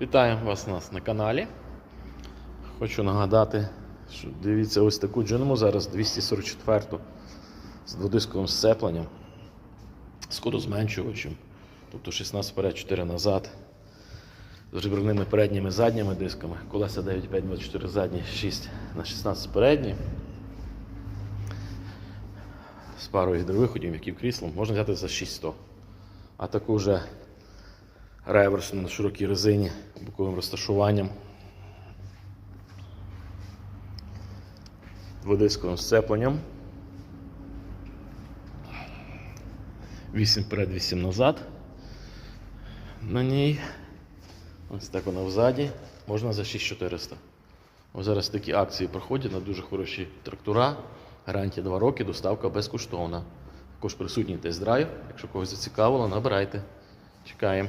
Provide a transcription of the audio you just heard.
Вітаємо вас нас на каналі. Хочу нагадати, що дивіться ось таку джинму зараз 244-ту з дводисковим сцепленням, з тобто 16 вперед, 4 назад, з реберними передніми задніми дисками, колеса 9,5-24 задні, 6 на 16 передні. З парою гідровиходів, м'яким кріслом, можна взяти за 600. А таку вже реверсну на широкій резині боковим розташуванням. Дводисковим сцепленням. 8 вперед, 8 назад. На ній. Ось так вона взаді. Можна за 6400. Ось зараз такі акції проходять на дуже хороші трактора. Гарантія 2 роки, доставка безкоштовна. Також присутній тест-драйв. Якщо когось зацікавило, набирайте. Чекаємо.